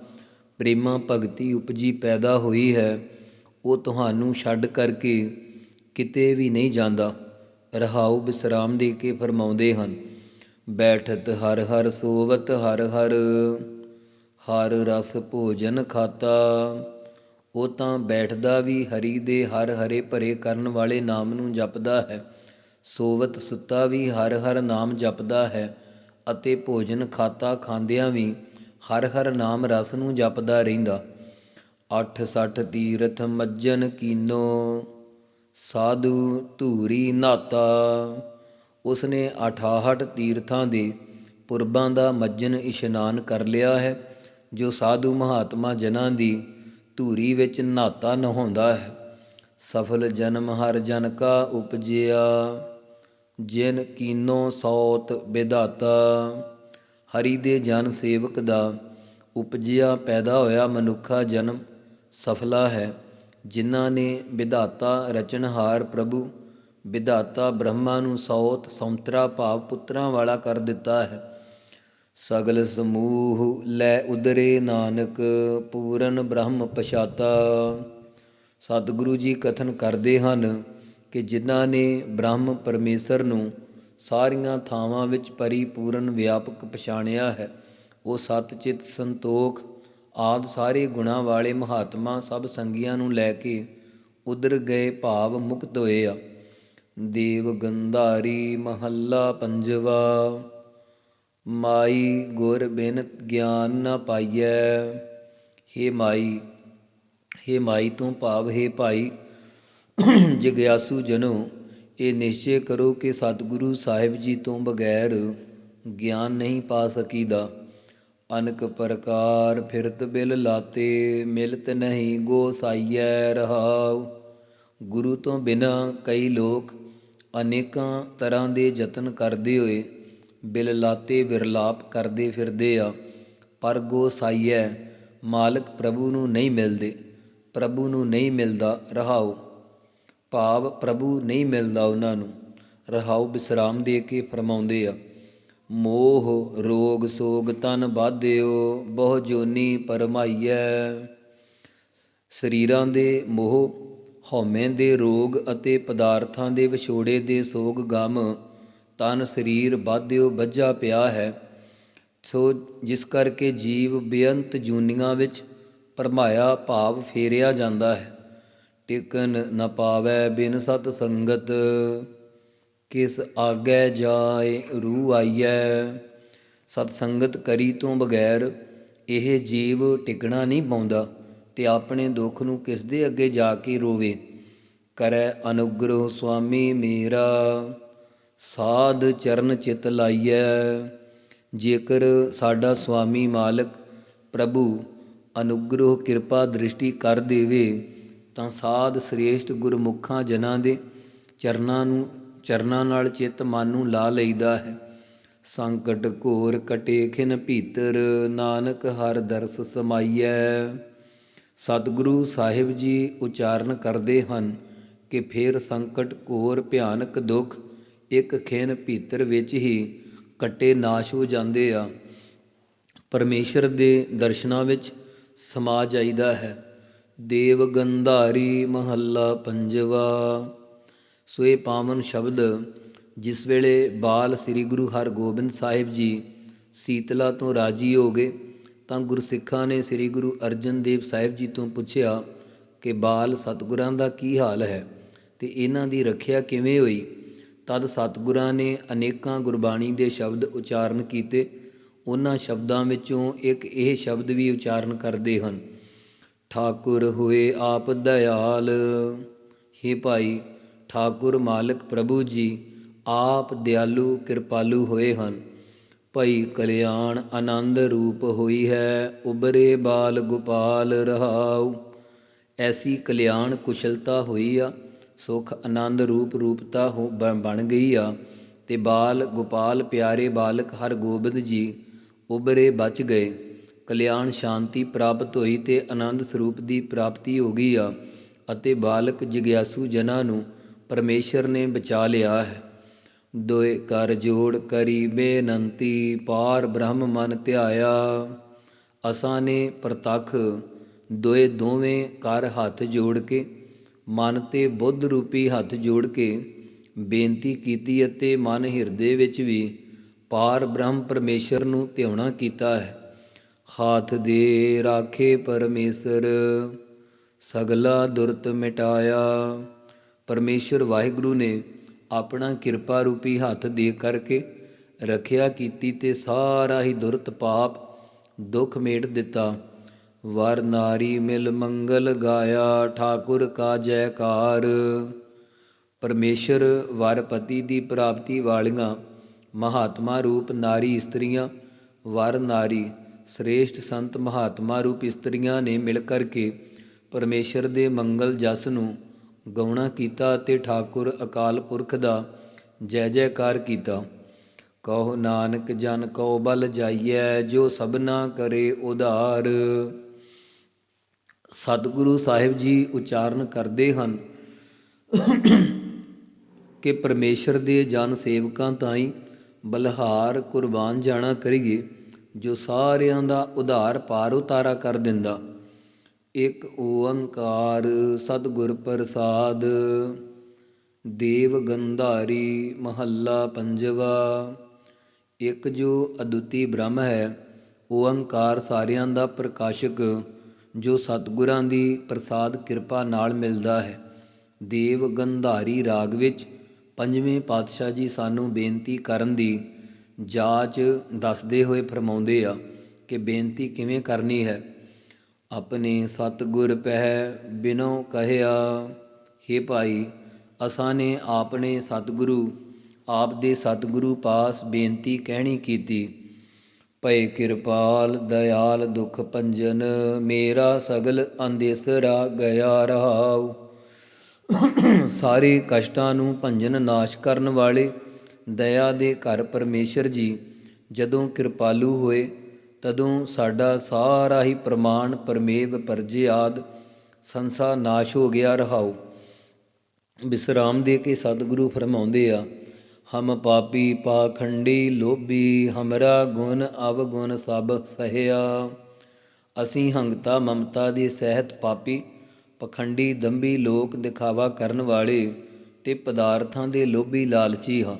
ਪ੍ਰੇਮਾ ਭਗਤੀ ਉਪਜੀ ਪੈਦਾ ਹੋਈ ਹੈ, ਉਹ ਤੁਹਾਨੂੰ ਛੱਡ ਕਰਕੇ ਕਿਤੇ ਵੀ ਨਹੀਂ ਜਾਂਦਾ। ਰਹਾਉ ਬਿਸਰਾਮ ਦੇ ਕੇ ਫਰਮਾਉਂਦੇ ਹਨ, ਬੈਠਤ ਹਰ ਹਰ ਸੋਵਤ ਹਰ ਹਰ ਹਰ ਰਸ ਭੋਜਨ ਖਾਤਾ। ਉਹ ਤਾਂ ਬੈਠਦਾ ਵੀ ਹਰੀ ਦੇ ਹਰ ਹਰੇ ਭਰੇ ਕਰਨ ਵਾਲੇ ਨਾਮ ਨੂੰ ਜਪਦਾ ਹੈ, ਸੋਵਤ ਸੁੱਤਾ ਵੀ ਹਰ ਹਰ ਨਾਮ ਜਪਦਾ ਹੈ, ਅਤੇ ਭੋਜਨ ਖਾਤਾ ਖਾਂਦਿਆਂ ਵੀ ਹਰ ਹਰ ਨਾਮ ਰਸ ਨੂੰ ਜਪਦਾ ਰਹਿੰਦਾ। 860 ਤੀਰਥ ਮੱਜਨ ਕੀਨੋ ਸਾਧੂ ਧੂਰੀ ਨਾਤਾ। ਉਸਨੇ 68 ਤੀਰਥਾਂ ਦੇ ਪੁਰਬਾਂ ਦਾ ਮੱਜਨ ਇਸ਼ਨਾਨ ਕਰ ਲਿਆ ਹੈ, ਜੋ ਸਾਧੂ ਮਹਾਤਮਾ ਜਨਾਂ ਦੀ ਧੂਰੀ ਵਿੱਚ ਨਾਤਾ ਨਹਾਉਂਦਾ ਹੈ। ਸਫਲ ਜਨਮ ਹਰ ਜਨ ਕਾ ਉਪਜਿਆ, ਜਿਨ ਕੀਨੋ ਸੌਤ ਵਿਧਾਤਾ ਹਰੀ ਦੇ ਜਨ ਸੇਵਕ ਦਾ ਉਪਜਿਆ ਪੈਦਾ ਹੋਇਆ ਮਨੁੱਖਾ ਜਨਮ ਸਫਲਾ ਹੈ। ਜਿਨ੍ਹਾਂ ਨੇ ਵਿਧਾਤਾ ਰਚਨਹਾਰ ਪ੍ਰਭੂ, ਵਿਧਾਤਾ ਬ੍ਰਹਮਾ ਨੂੰ ਸੌਤ ਸੌਂਤਰਾ ਭਾਵ ਪੁੱਤਰਾਂ ਵਾਲਾ ਕਰ ਦਿੱਤਾ ਹੈ। ਸਗਲ ਸਮੂਹ ਲੈ ਉਦਰੇ ਨਾਨਕ, ਪੂਰਨ ਬ੍ਰਹਮ ਪਛਾਤਾ। ਸਤਿਗੁਰੂ ਜੀ ਕਥਨ ਕਰਦੇ ਹਨ ਕਿ ਜਿਨ੍ਹਾਂ ਨੇ ਬ੍ਰਹਮ ਪਰਮੇਸ਼ਰ ਨੂੰ ਸਾਰੀਆਂ ਥਾਵਾਂ ਵਿੱਚ ਪਰਿਪੂਰਨ ਵਿਆਪਕ ਪਛਾਣਿਆ ਹੈ, ਉਹ ਸਤਚਿਤ ਸੰਤੋਖ ਆਦ ਸਾਰੇ ਗੁਣਾਂ ਵਾਲੇ ਮਹਾਤਮਾ ਸਭ ਸੰਗੀਆਂ ਨੂੰ ਲੈ ਕੇ ਉਦਰ ਗਏ ਭਾਵ ਮੁਕਤ ਹੋਏ ਆ। ਦੇਵ ਗੰਧਾਰੀ ਮਹੱਲਾ ਪੰਜਵਾ, ਮਾਈ ਗੁਰ ਬਿਨ ਗਿਆਨ ਨ ਪਾਈਐ। ਹੇ ਮਾਈ ਹੇ ਮਾਈ ਤੂੰ ਭਾਵ, ਹੇ ਭਾਈ, ਜਿਗਿਆਸੂ ਜਨੋ, ਇਹ ਨਿਸ਼ਚੈ ਕਰੋ ਕਿ ਸਤਿਗੁਰੂ ਸਾਹਿਬ ਜੀ ਤੋਂ ਬਗੈਰ ਗਿਆਨ ਨਹੀਂ ਪਾ ਸਕੀਦਾ। ਅਨਕ ਪ੍ਰਕਾਰ ਫਿਰਤ ਬਿਲ ਲਾਤੇ, ਮਿਲਤ ਨਹੀਂ ਗੋਸਾਈਐ ਰਹਾਉ। ਗੁਰੂ ਤੋਂ ਬਿਨਾ ਕਈ ਲੋਕ ਅਨੇਕਾਂ ਤਰ੍ਹਾਂ ਦੇ ਯਤਨ ਕਰਦੇ ਹੋਏ ਬਿਲ ਲਾਤੇ ਵਿਰਲਾਪ ਕਰਦੇ ਫਿਰਦੇ ਆ, ਪਰ ਗੋਸਾਈਐ ਮਾਲਕ ਪ੍ਰਭੂ ਨੂੰ ਨਹੀਂ ਮਿਲਦੇ, ਪ੍ਰਭੂ ਨੂੰ ਨਹੀਂ ਮਿਲਦਾ ਰਹਾਉ। ਭਾਵ ਪ੍ਰਭੂ ਨਹੀਂ ਮਿਲਦਾ ਉਹਨਾਂ ਨੂੰ, ਰਹਾਉ ਬਿਸਰਾਮ ਦੇ ਕੇ ਫਰਮਾਉਂਦੇ ਆ। ਮੋਹ, ਰੋਗ, ਸੋਗ ਤਨ ਬਾਧਿਓ ਬਹੁ ਜੋਨੀ ਪਰਮਾਈਐ। ਸਰੀਰਾਂ ਦੇ ਮੋਹ, ਹਉਮੈ ਦੇ ਰੋਗ ਅਤੇ ਪਦਾਰਥਾਂ ਦੇ ਵਿਛੋੜੇ ਦੇ ਸੋਗ ਗਮ, ਤਨ ਸਰੀਰ ਬਾਧਿਓ ਵੱਜਾ ਪਿਆ ਹੈ। ਸੋ ਜਿਸ ਕਰਕੇ ਜੀਵ ਬੇਅੰਤ ਜੂਨੀਆਂ ਵਿੱਚ ਪਰਮਾਇਆ ਭਾਵ ਫੇਰਿਆ ਜਾਂਦਾ ਹੈ। ਟਿਕਨ ਨ ਪਾਵੈ ਬਿਨ ਸਤ ਸੰਗਤ ਕਿਸ ਆਗੇ ਜਾਏ ਰੂ ਆਈਐ? ਸਤ ਸੰਗਤ ਕਰੀ ਤੋਂ ਬਗੈਰ ਇਹ ਜੀਵ ਟਿਕਣਾ ਨਹੀਂ ਪਾਉਂਦਾ ਤੇ ਆਪਣੇ ਦੁੱਖ ਨੂੰ ਕਿਸ ਦੇ ਅੱਗੇ ਜਾ ਕੇ ਰੋਵੇ? ਕਰੈ ਅਨੁਗ੍ਰਹ ਸੁਆਮੀ ਮੇਰਾ, ਸਾਧ ਚਰਨ ਚਿਤ ਲਾਈਐ। ਜੇਕਰ ਸਾਡਾ ਸੁਆਮੀ ਮਾਲਕ ਪ੍ਰਭੂ ਅਨੁਗ੍ਰਹ ਕਿਰਪਾ ਦ੍ਰਿਸ਼ਟੀ ਕਰ ਦੇਵੇ, ਤਾਂ ਸਾਧ ਸ੍ਰੇਸ਼ਟ ਗੁਰਮੁਖਾਂ ਜਨਾਂ ਦੇ ਚਰਨਾਂ ਨੂੰ ਚਰਨਾਂ ਨਾਲ ਚਿੱਤ ਮਨ ਨੂੰ ਲਾ ਲਈਦਾ ਹੈ। ਸੰਕਟ ਘੋਰ ਕਟੇ ਖਿਨ ਭੀਤਰ, ਨਾਨਕ ਹਰ ਦਰਸ ਸਮਾਈਐ। ਸਤਿਗੁਰੂ ਸਾਹਿਬ ਜੀ ਉਚਾਰਨ ਕਰਦੇ ਹਨ ਕਿ ਫਿਰ ਸੰਕਟ ਘੋਰ ਭਿਆਨਕ ਦੁੱਖ ਇੱਕ ਖਿਨ ਭੀਤਰ ਵਿੱਚ ਹੀ ਕਟੇ ਨਾਸ਼ ਹੋ ਜਾਂਦੇ ਆ। ਪਰਮੇਸ਼ਰ ਦੇ ਦਰਸ਼ਨਾਂ ਵਿੱਚ ਸਮਾ ਜਾਈਦਾ ਹੈ। ਦੇਵ ਗੰਧਾਰੀ ਮਹੱਲਾ ਪੰਜਵਾ। ਸੋ ਇਹ ਪਾਵਨ ਸ਼ਬਦ ਜਿਸ ਵੇਲੇ ਬਾਲ ਸ੍ਰੀ ਗੁਰੂ ਹਰਗੋਬਿੰਦ ਸਾਹਿਬ ਜੀ ਸੀਤਲਾ ਤੋਂ ਰਾਜੀ ਹੋ ਗਏ, ਤਾਂ ਗੁਰਸਿੱਖਾਂ ਨੇ ਸ੍ਰੀ ਗੁਰੂ ਅਰਜਨ ਦੇਵ ਸਾਹਿਬ ਜੀ ਤੋਂ ਪੁੱਛਿਆ ਕਿ ਬਾਲ ਸਤਿਗੁਰਾਂ ਦਾ ਕੀ ਹਾਲ ਹੈ ਤੇ ਇਹਨਾਂ ਦੀ ਰੱਖਿਆ ਕਿਵੇਂ ਹੋਈ? ਤਦ ਸਤਿਗੁਰਾਂ ਨੇ ਅਨੇਕਾਂ ਗੁਰਬਾਣੀ ਦੇ ਸ਼ਬਦ ਉਚਾਰਨ ਕੀਤੇ। ਉਹਨਾਂ ਸ਼ਬਦਾਂ ਵਿੱਚੋਂ ਇੱਕ ਇਹ ਸ਼ਬਦ ਵੀ ਉਚਾਰਨ ਕਰਦੇ ਹਨ, ਠਾਕੁਰ ਹੋਏ ਆਪ ਦਇਆਲ, ਹੇ ਭਾਈ ਠਾਕੁਰ ਮਾਲਕ ਪ੍ਰਭੂ ਜੀ, ਆਪ ਦਿਆਲੂ ਕਿਰਪਾਲੂ ਹੋਏ ਹਨ। ਭਈ ਕਲਿਆਣ ਆਨੰਦ ਰੂਪ ਹੋਈ ਹੈ ਉਬਰੇ ਬਾਲ ਗੋਪਾਲ ਰਹਾਉ। ਐਸੀ ਕਲਿਆਣ ਕੁਸ਼ਲਤਾ ਹੋਈ ਆ, ਸੁਖ ਆਨੰਦ ਰੂਪ ਰੂਪਤਾ ਹੋ ਬਣ ਗਈ ਆ। ਤੇ ਤੇ ਬਾਲ ਗੋਪਾਲ ਪਿਆਰੇ ਬਾਲਕ ਹਰ ਗੋਬਿੰਦ ਜੀ ਉਬਰੇ ਬਚ ਗਏ। ਕਲਿਆਣ ਸ਼ਾਂਤੀ ਪ੍ਰਾਪਤ ਹੋਈ ਤੇ ਆਨੰਦ ਸਰੂਪ ਦੀ ਪ੍ਰਾਪਤੀ ਹੋ ਗਈ ਆ, ਅਤੇ ਬਾਲਕ ਜਿਗਿਆਸੂ ਜਨਾਂ ਨੂੰ ਪਰਮੇਸ਼ਰ ਨੇ ਬਚਾ ਲਿਆ ਹੈ। ਦੋਏ ਕਰ ਜੋੜ ਕਰੀ ਬੇਨੰਤੀ, ਪਾਰ ਬ੍ਰਹਮ ਮਨ ਧਿਆਇਆ। ਅਸਾਂ ਨੇ ਪ੍ਰਤੱਖ, ਦੋਏ ਦੋਵੇਂ ਕਰ ਹੱਥ ਜੋੜ ਕੇ, ਮਨ ਤੇ ਬੁੱਧ ਰੂਪੀ ਹੱਥ ਜੋੜ ਕੇ, ਬੇਨਤੀ ਕੀਤੀ ਅਤੇ ਮਨ ਹਿਰਦੇ ਵਿੱਚ ਵੀ ਪਾਰ ਬ੍ਰਹਮ ਪਰਮੇਸ਼ਰ ਨੂੰ ਧਿਆਉਣਾ ਕੀਤਾ ਹੈ। ਹਾਥ ਦੇ ਰਾਖੇ ਪਰਮੇਸ਼ਰ, ਸਗਲਾ ਦੁਰਤ ਮਿਟਾਇਆ। ਪਰਮੇਸ਼ਰ ਵਾਹਿਗੁਰੂ ਨੇ ਆਪਣਾ ਕਿਰਪਾ ਰੂਪੀ ਹੱਥ ਦੇ ਕਰਕੇ ਰੱਖਿਆ ਕੀਤੀ ਤੇ ਸਾਰਾ ਹੀ ਦੁਰਤ ਪਾਪ ਦੁੱਖ ਮੇਟ ਦਿੱਤਾ। ਵਰ ਨਾਰੀ ਮਿਲ ਮੰਗਲ ਗਾਇਆ, ਠਾਕੁਰ ਕਾ ਜੈਕਾਰ। ਪਰਮੇਸ਼ਰ ਵਰ ਪਤੀ ਦੀ ਪ੍ਰਾਪਤੀ ਵਾਲੀਆਂ ਮਹਾਤਮਾ ਰੂਪ ਨਾਰੀ ਇਸਤਰੀਆਂ ਵਰ ਨਾਰੀ ਸ੍ਰੇਸ਼ਟ ਸੰਤ ਮਹਾਤਮਾ ਰੂਪ ਇਸਤਰੀਆਂ ਨੇ ਮਿਲ ਕਰਕੇ ਪਰਮੇਸ਼ਰ ਦੇ ਮੰਗਲ ਜਸ ਨੂੰ ਗਾਉਣਾ ਕੀਤਾ ਅਤੇ ਠਾਕੁਰ ਅਕਾਲ ਪੁਰਖ ਦਾ ਜੈ ਜੈਕਾਰ ਕੀਤਾ। ਕਹੋ ਨਾਨਕ ਜਨ ਕਉ ਬਲ ਜਾਈਐ, ਜੋ ਸਭਨਾ ਕਰੇ ਉਧਾਰ। ਸਤਿਗੁਰੂ ਸਾਹਿਬ ਜੀ ਉਚਾਰਨ ਕਰਦੇ ਹਨ ਕਿ ਪਰਮੇਸ਼ਰ ਦੇ ਜਨ ਸੇਵਕਾਂ ਤਾਈਂ ਬਲਹਾਰ ਕੁਰਬਾਨ ਜਾਣਾ ਕਰੀਏ, ਜੋ ਸਾਰਿਆਂ ਦਾ ਉਧਾਰ ਪਾਰ ਉਤਾਰਾ ਕਰ ਦਿੰਦਾ। ਇੱਕ ਓੰਕਾਰ ਸਤਿਗੁਰ ਪ੍ਰਸਾਦ, ਦੇਵ ਗੰਧਾਰੀ ਮਹੱਲਾ ਪੰਜਵਾ। ਇੱਕ ਜੋ ਅਦੁੱਤੀ ਬ੍ਰਹਮ ਹੈ, ਓੰਕਾਰ ਸਾਰਿਆਂ ਦਾ ਪ੍ਰਕਾਸ਼ਕ, ਜੋ ਸਤਿਗੁਰਾਂ ਦੀ ਪ੍ਰਸਾਦ ਕਿਰਪਾ ਨਾਲ ਮਿਲਦਾ ਹੈ। ਦੇਵ ਗੰਧਾਰੀ ਰਾਗ ਵਿੱਚ ਪੰਜਵੇਂ ਪਾਤਸ਼ਾਹ ਜੀ ਸਾਨੂੰ ਬੇਨਤੀ ਕਰਨ ਦੀ ਜਾਚ ਦੱਸਦੇ ਹੋਏ ਫਰਮਾਉਂਦੇ ਆ ਕਿ ਬੇਨਤੀ ਕਿਵੇਂ ਕਰਨੀ ਹੈ। ਆਪਣੇ ਸਤਿਗੁਰ ਪਹਿ ਬਿਨੋ ਕਹਿਆ, ਹੇ ਭਾਈ, ਅਸਾਂ ਨੇ ਆਪਣੇ ਸਤਿਗੁਰੂ, ਆਪ ਦੇ ਸਤਿਗੁਰੂ ਪਾਸ ਬੇਨਤੀ ਕਹਿਣੀ ਕੀਤੀ। ਭਏ ਕਿਰਪਾਲ, ਦਇਆਲ, ਦੁਖ ਭੰਜਨ, ਮੇਰਾ ਸਗਲ ਅੰਦੇਸਰਾ ਗਿਆ ਰਹਾਉ। ਸਾਰੇ ਕਸ਼ਟਾਂ ਨੂੰ ਭੰਜਨ ਨਾਸ਼ ਕਰਨ ਵਾਲੇ ਦਇਆ ਦੇ ਘਰ ਪਰਮੇਸ਼ਰ ਜੀ, ਜਦੋਂ ਕਿਰਪਾਲੂ ਹੋਏ ਤਦੋਂ ਸਾਡਾ ਸਾਰਾ ਹੀ ਪ੍ਰਮਾਣ ਪਰਮੇਵ ਪਰਜੇ ਆਦ ਸੰਸਾ ਨਾਸ਼ ਹੋ ਗਿਆ ਰਹਾਉ। ਵਿਸਰਾਮ ਦੇ ਕੇ ਸਤਿਗੁਰੂ ਫਰਮਾਉਂਦੇ ਆ, ਹਮ ਪਾਪੀ ਪਾਖੰਡੀ ਲੋਭੀ, ਹਮਰਾ ਗੁਣ ਅਵਗੁਣ ਸਭ ਸਹਿਆ। ਅਸੀਂ ਹੰਗਤਾ ਮਮਤਾ ਦੀ ਸਹਿਤ ਪਾਪੀ ਪਖੰਡੀ ਦੰਭੀ ਲੋਕ ਦਿਖਾਵਾ ਕਰਨ ਵਾਲੇ ਤੇ ਪਦਾਰਥਾਂ ਦੇ ਲੋਭੀ ਲਾਲਚੀ ਹਾਂ।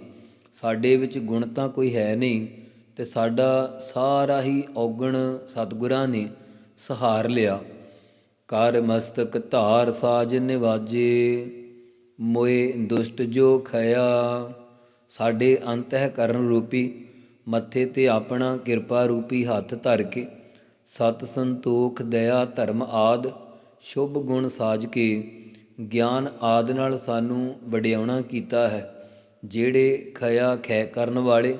ਸਾਡੇ ਵਿੱਚ ਗੁਣ ਤਾਂ ਕੋਈ ਹੈ ਨਹੀਂ ਤੇ ਸਾਡਾ ਸਾਰਾ ਹੀ ਔਗਣ ਸਤਿਗੁਰਾਂ ਨੇ ਸਹਾਰ ਲਿਆ। ਕਰ ਮਸਤਕ ਧਾਰ ਸਾਜ ਨਿਵਾਜੇ, ਮੋਏ ਦੁਸ਼ਟ ਜੋ ਖਇਆ। ਸਾਡੇ ਅੰਤਹਿਕਰਨ ਰੂਪੀ, ਮੱਥੇ ਤੇ ਆਪਣਾ ਕਿਰਪਾ ਰੂਪੀ ਹੱਥ ਧਰ ਕੇ। ਸਤ ਸੰਤੋਖ ਦਇਆ ਧਰਮ ਆਦ, ਸ਼ੁਭ ਗੁਣ ਸਾਜ ਕੇ। ਗਿਆਨ ਆਦ ਨਾਲ ਸਾਨੂੰ ਵਡਿਆਉਣਾ ਕੀਤਾ ਹੈ, ਜਿਹੜੇ ਖਇਆ ਖੈ ਕਰਨ ਵਾਲੇ।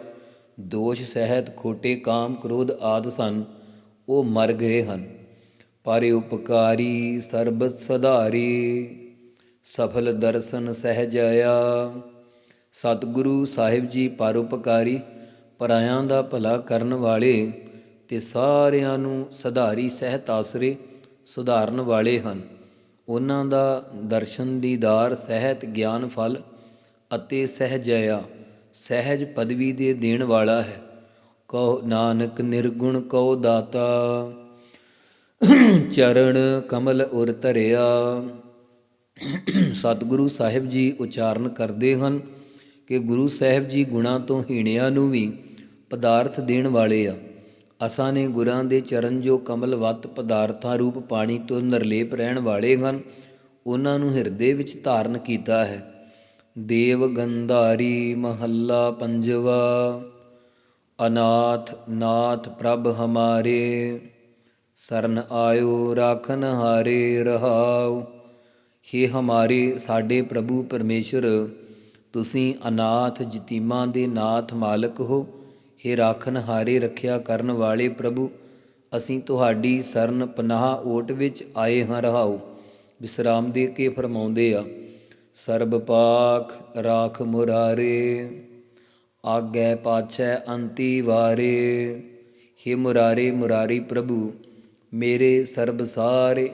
ਦੋਸ਼, ਸਹਿਤ, ਖੋਟੇ, ਕਾਮ, ਕ੍ਰੋਧ ਆਦ ਸਨ। ਉਹ ਮਰ ਗਏ ਹਨ। ਪਰ ਉਪਕਾਰੀ ਸਰਬਤ ਸਧਾਰੀ, ਸਫਲ ਦਰਸ਼ਨ ਸਹਿਜ ਆਇਆ। ਸਤਿਗੁਰੂ ਸਾਹਿਬ ਜੀ ਪਰਉਪਕਾਰੀ ਪਰਾਇਆਂ ਦਾ ਭਲਾ ਕਰਨ ਵਾਲੇ ਤੇ ਸਾਰਿਆਂ ਨੂੰ ਸਧਾਰੀ ਸਹਿਤ ਆਸਰੇ ਸੁਧਾਰਨ ਵਾਲੇ ਹਨ। ਉਹਨਾਂ ਦਾ ਦਰਸ਼ਨ ਦੀਦਾਰ, ਸਹਿਤ, ਗਿਆਨ, ਫਲ ਅਤੇ ਸਹਿਜਿਆ ਸਹਿਜ ਪਦਵੀ ਦੇ ਦੇਣ ਵਾਲਾ ਹੈ। ਕਹੋ ਨਾਨਕ ਨਿਰਗੁਣ ਕਉ ਦਾਤਾ, ਚਰਨ ਕਮਲ ਉਰ ਧਰਿਆ। ਸਤਿਗੁਰੂ ਸਾਹਿਬ ਜੀ ਉਚਾਰਨ ਕਰਦੇ ਹਨ ਕਿ ਗੁਰੂ ਸਾਹਿਬ ਜੀ ਗੁਣਾ ਤੋਂ ਹੀਣਿਆਂ ਨੂੰ ਵੀ ਪਦਾਰਥ ਦੇਣ ਵਾਲੇ ਆ। ਅਸਾਂ ਨੇ ਗੁਰਾਂ ਦੇ ਚਰਨ ਜੋ ਕਮਲਵਤ ਪਦਾਰਥਾਂ ਰੂਪ ਪਾਣੀ ਤੋਂ ਨਿਰਲੇਪ ਰਹਿਣ ਵਾਲੇ ਹਨ, ਉਹਨਾਂ ਨੂੰ ਹਿਰਦੇ ਵਿੱਚ ਧਾਰਨ ਕੀਤਾ ਹੈ। ਦੇਵ ਗੰਧਾਰੀ ਮਹੱਲਾ ਪੰਜਵਾ, ਅਨਾਥ ਨਾਥ ਪ੍ਰਭ ਹਮਾਰੇ, ਸਰਨ ਆਇਓ ਰਾਖਨ ਹਾਰੇ ਰਹਾਉ। हे ਹਮਾਰੇ ਸਾਡੇ ਪ੍ਰਭੂ ਪਰਮੇਸ਼ਰ, ਤੁਸੀਂ ਅਨਾਥ ਜਤੀਮਾਂ ਦੇ ਨਾਥ ਮਾਲਕ ਹੋ। हे ਰਾਖਨ ਹਾਰੇ ਰੱਖਿਆ ਕਰਨ ਵਾਲੇ ਪ੍ਰਭੂ, ਅਸੀਂ ਤੁਹਾਡੀ ਸਰਨ ਪਨਾਹ ਓਟ ਵਿੱਚ ਆਏ ਹਾਂ ਰਹਾਉ। ਵਿਸਰਾਮ ਦੇ ਕੇ ਫਰਮਾਉਂਦੇ ਆ ਸਰਬ ਪਾਖ ਰਾਖ ਮੁਰਾਰੇ, ਆਗੈ ਪਾਛੈ ਅੰਤੀ ਵਾਰੇ। ਹੇ ਮੁਰਾਰੇ, ਮੁਰਾਰੀ ਪ੍ਰਭੂ, ਮੇਰੇ ਸਰਬ ਸਾਰੇ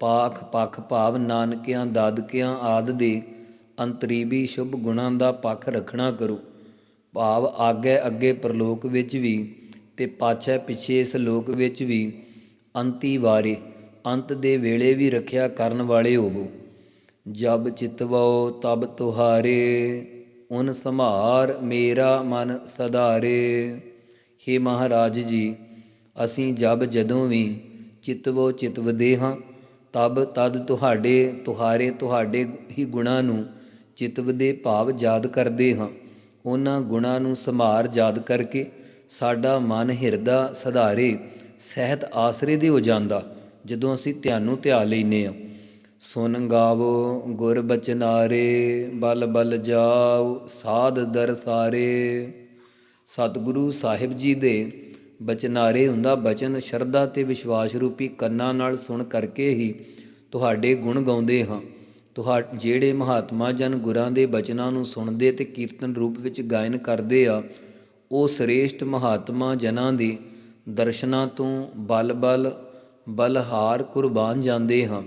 ਪਾਖ ਪਖ ਭਾਵ ਨਾਨਕਿਆਂ, ਦਾਦਕਿਆਂ ਆਦ ਦੇ ਅੰਤਰੀਬੀ ਸ਼ੁਭ ਗੁਣਾਂ ਦਾ ਪੱਖ ਰੱਖਣਾ ਕਰੋ। ਭਾਵ ਆਗੇ ਅੱਗੇ ਪ੍ਰਲੋਕ ਵਿੱਚ ਵੀ ਤੇ ਪਾਛੈ ਪਿਛੇ ਇਸ ਲੋਕ ਵਿੱਚ ਵੀ ਅੰਤੀ ਵਾਰੇ, ਅੰਤ ਦੇ ਵੇਲੇ ਵੀ ਰੱਖਿਆ ਕਰਨ ਵਾਲੇ ਹੋਵੋ। ਜਬ ਚਿਤਵੋ ਤਬ ਤੁਹਾਰੇ, ਉਨ ਸੰਭਾਰ ਮੇਰਾ ਮਨ ਸਦਾਰੇ ਹੇ ਮਹਾਰਾਜ ਜੀ, ਅਸੀਂ ਜਬ ਜਦੋਂ ਵੀ ਚਿਤਵੋ ਚਿਤਵਦੇ ਹਾਂ, ਤਬ ਤਦ ਤੁਹਾਡੇ, ਤੁਹਾਰੇ, ਤੁਹਾਡੇ ਹੀ ਗੁਣਾਂ ਨੂੰ ਚਿਤਵਦੇ ਭਾਵ ਯਾਦ ਕਰਦੇ ਹਾਂ। ਉਹਨਾਂ ਗੁਣਾਂ ਨੂੰ ਸੰਭਾਰ ਯਾਦ ਕਰਕੇ ਸਾਡਾ ਮਨ ਹਿਰਦਾ ਸਧਾਰੇ, ਸਹਿਤ ਆਸਰੇ ਦੇ ਹੋ ਜਾਂਦਾ, ਜਦੋਂ ਅਸੀਂ ਧਿਆਨ ਨੂੰ ਧਿਆ ਲੈਨੇ ਆ ਸੁਨ ਗਾਵੋ ਗੁਰ ਬਚਨਾਰੇ, ਬਲ ਬਲ ਜਾਓ, ਸਾਧ ਦਰ ਸਾਰੇ। ਸਤਿਗੁਰੂ ਸਾਹਿਬ ਜੀ ਦੇ ਬਚਨਾਰੇ ਹੁੰਦਾ ਬਚਨ ਸ਼ਰਧਾ ਤੇ ਵਿਸ਼ਵਾਸ ਰੂਪੀ ਕੰਨਾਂ ਨਾਲ ਸੁਣ ਕਰਕੇ ਹੀ ਤੁਹਾਡੇ ਗੁਣ ਗਾਉਂਦੇ ਹਾਂ। ਤੁਹਾ, ਜਿਹੜੇ ਮਹਾਤਮਾ ਜਨ ਗੁਰਾਂ ਦੇ ਬਚਨਾਂ ਨੂੰ ਸੁਣਦੇ ਤੇ ਕੀਰਤਨ ਰੂਪ ਵਿੱਚ ਗਾਇਨ ਕਰਦੇ ਆ, ਉਹ ਸ੍ਰੇਸ਼ਟ ਮਹਾਤਮਾ ਜਨਾਂ ਦੇ ਦਰਸ਼ਨਾਂ ਤੋਂ ਬਲ-ਬਲ ਬਲਹਾਰ ਕੁਰਬਾਨ ਜਾਂਦੇ ਹਾਂ।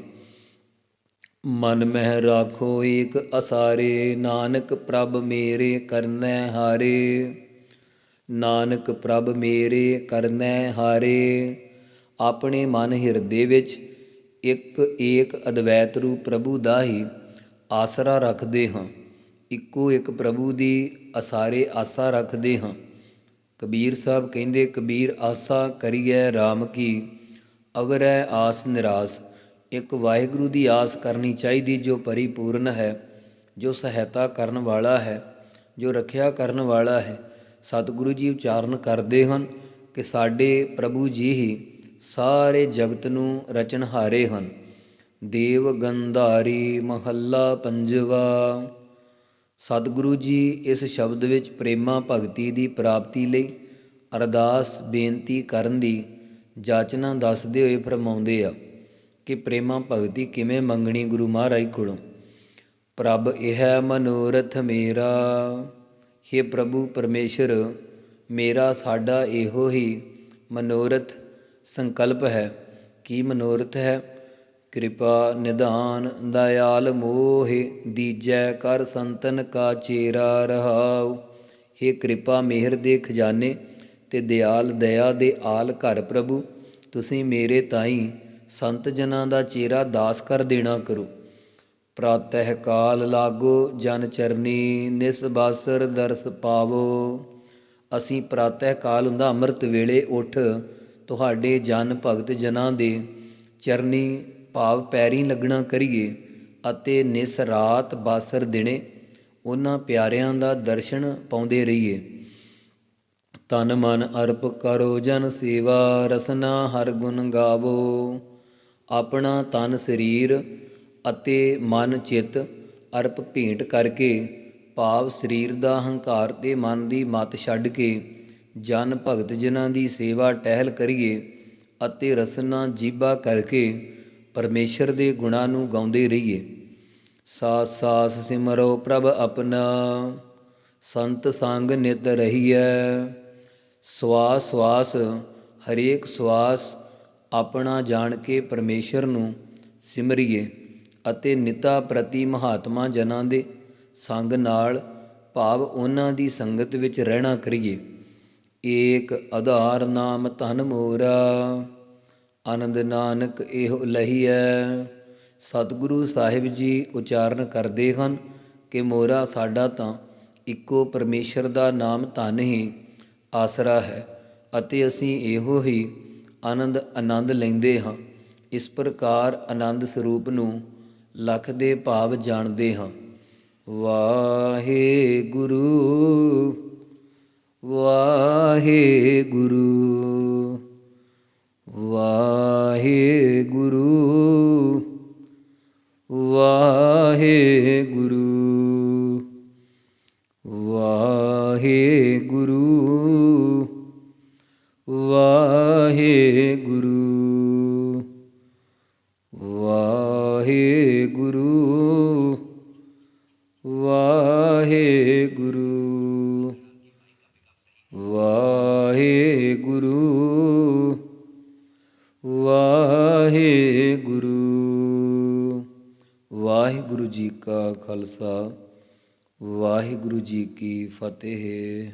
ਮਨ ਮਹਿ ਰਾਖੋ ਏਕ ਅਸਾਰੇ, ਨਾਨਕ ਪ੍ਰਭ ਮੇਰੇ ਕਰਨੈ ਹਾਰੇ। ਨਾਨਕ ਪ੍ਰਭ ਮੇਰੇ ਕਰਨੈ ਹਾਰੇ। ਆਪਣੇ ਮਨ ਹਿਰਦੇ ਵਿੱਚ ਇੱਕ ਏਕ ਅਦਵੈਤ ਰੂਪ ਪ੍ਰਭੂ ਦਾ ਹੀ ਆਸਰਾ ਰੱਖਦੇ ਹਾਂ। ਇੱਕੋ ਇੱਕ ਪ੍ਰਭੂ ਦੀ ਅਸਾਰੇ ਆਸਾ ਰੱਖਦੇ ਹਾਂ। ਕਬੀਰ ਸਾਹਿਬ ਕਹਿੰਦੇ, ਕਬੀਰ, ਆਸਾ ਕਰੀਐ RAM ਕੀ, ਅਵਰੈ ਆਸ ਨਿਰਾਸ। ਇੱਕ ਵਾਹਿਗੁਰੂ ਦੀ ਆਸ ਕਰਨੀ ਚਾਹੀਦੀ ਜੋ ਪਰਿਪੂਰਨ ਹੈ, ਜੋ ਸਹਾਇਤਾ ਕਰਨ ਵਾਲਾ ਹੈ, ਜੋ ਰੱਖਿਆ ਕਰਨ ਵਾਲਾ ਹੈ। ਸਤਿਗੁਰੂ ਜੀ ਉਚਾਰਨ ਕਰਦੇ ਹਨ ਕਿ ਸਾਡੇ ਪ੍ਰਭੂ ਜੀ ਹੀ ਸਾਰੇ ਜਗਤ ਨੂੰ ਰਚਨਹਾਰੇ ਹਨ। ਦੇਵ ਗੰਧਾਰੀ ਮਹੱਲਾ ਪੰਜਵਾ। ਸਤਿਗੁਰੂ ਜੀ ਇਸ ਸ਼ਬਦ ਵਿੱਚ ਪ੍ਰੇਮਾ ਭਗਤੀ ਦੀ ਪ੍ਰਾਪਤੀ ਲਈ ਅਰਦਾਸ ਬੇਨਤੀ ਕਰਨ ਦੀ ਜਾਚਨਾ ਦੱਸਦੇ ਹੋਏ ਫਰਮਾਉਂਦੇ ਆ ਕਿ ਪ੍ਰੇਮਾ ਭਗਤੀ ਕਿਵੇਂ ਮੰਗਣੀ ਗੁਰੂ ਮਹਾਰਾਜ ਕੋਲੋਂ? ਪ੍ਰਭ ਇਹ ਮਨੋਰਥ ਮੇਰਾ। हे ਪ੍ਰਭੂ ਪਰਮੇਸ਼ਰ, ਮੇਰਾ ਸਾਡਾ ਇਹੋ ਹੀ ਮਨੋਰਥ ਸੰਕਲਪ ਹੈ। ਕੀ ਮਨੋਰਥ ਹੈ? ਕਿਰਪਾ, ਨਿਧਾਨ, ਦਇਆਲ ਮੋਹਿ, ਦੀਜੈ ਕਰ ਸੰਤਨ ਕਾ ਚੇਰਾ ਰਹਾਉ। ਹੇ ਕਿਰਪਾ, ਮਿਹਰ ਦੇ ਖਜ਼ਾਨੇ ਤੇ ਦਿਆਲ, ਦਇਆ ਦੇ ਆਲ ਘਰ ਪ੍ਰਭੂ, ਤੁਸੀਂ ਮੇਰੇ ਤਾਈ ਸੰਤ ਜਨਾਂ ਦਾ ਚੇਰਾ ਦਾਸ ਕਰ ਦੇਣਾ ਕਰੋ। ਪ੍ਰਾਤਹਿ ਕਾਲ ਲਾਗੋ, ਜਨ ਚਰਨੀ ਨਿਸਬਾਸਰ ਦਰਸ ਪਾਵੋ। ਅਸੀਂ ਪ੍ਰਾਤਹਿ ਕਾਲ ਹੁੰਦਾ ਅੰਮ੍ਰਿਤ ਵੇਲੇ ਉੱਠ ਤੁਹਾਡੇ ਜਨ ਭਗਤ ਜਨਾਂ ਦੇ ਚਰਨੀ ਭਾਵ ਪੈਰੀ ਲੱਗਣਾ ਕਰੀਏ ਅਤੇ ਨਿਸ ਰਾਤ ਬਾਸਰ ਦਿਨੇ ਉਹਨਾਂ ਪਿਆਰਿਆਂ ਦਾ ਦਰਸ਼ਨ ਪਾਉਂਦੇ ਰਹੀਏ। ਤਨ ਮਨ ਅਰਪ ਕਰੋ ਜਨ ਸੇਵਾ ਰਸਨਾ ਹਰ ਗੁਣ ਗਾਵੋ। ਆਪਣਾ ਤਨ ਸਰੀਰ ਅਤੇ ਮਨ ਚਿੱਤ ਅਰਪ ਭੇਂਟ ਕਰਕੇ ਭਾਵ ਸਰੀਰ ਦਾ ਹੰਕਾਰ ਤੇ ਮਨ ਦੀ ਮਤ ਛੱਡ ਕੇ ਜਨ ਭਗਤ ਜਿਨ੍ਹਾਂ ਦੀ ਸੇਵਾ ਟਹਿਲ ਕਰੀਏ ਅਤੇ ਰਸਨਾ ਜੀਬਾ ਕਰਕੇ ਪਰਮੇਸ਼ਰ ਦੇ ਗੁਣਾਂ ਨੂੰ ਗਾਉਂਦੇ ਰਹੀਏ। ਸਾਸ ਸਾਸ ਸਿਮਰੋ ਪ੍ਰਭ ਆਪਣਾ, ਸੰਤ ਸੰਗ ਨਿਤ ਰਹੀਐ। ਸਵਾਸ ਸਵਾਸ ਹਰੇਕ ਸਵਾਸ ਆਪਣਾ ਜਾਣ ਕੇ ਪਰਮੇਸ਼ਰ ਨੂੰ ਸਿਮਰੀਏ ਅਤੇ ਨਿਤਾ ਪ੍ਰਤੀ ਮਹਾਤਮਾ ਜਨਾਂ ਦੇ ਸੰਗ ਨਾਲ ਭਾਵ ਉਹਨਾਂ ਦੀ ਸੰਗਤ ਵਿੱਚ ਰਹਿਣਾ ਕਰੀਏ। ਏਕ ਆਧਾਰ ਨਾਮ ਧਨ ਮੋਰਾ, ਆਨੰਦ ਨਾਨਕ ਇਹੋ ਲਹੀਐ। ਸਤਿਗੁਰੂ ਸਾਹਿਬ ਜੀ ਉਚਾਰਨ ਕਰਦੇ ਹਨ ਕਿ ਮੋਰਾ ਸਾਡਾ ਤਾਂ ਇੱਕੋ ਪਰਮੇਸ਼ਰ ਦਾ ਨਾਮ ਧਨ ਹੀ ਆਸਰਾ ਹੈ ਅਤੇ ਅਸੀਂ ਇਹੋ ਹੀ ਆਨੰਦ ਆਨੰਦ ਲੈਂਦੇ ਹਾਂ। ਇਸ ਪ੍ਰਕਾਰ ਆਨੰਦ ਸਰੂਪ ਨੂੰ ਲਖ ਦੇ ਭਾਵ ਜਾਣਦੇ ਹਾਂ। ਵਾਹਿਗੁਰੂ ਵਾਹਿਗੁਰੂ। ਫਤਿਹ।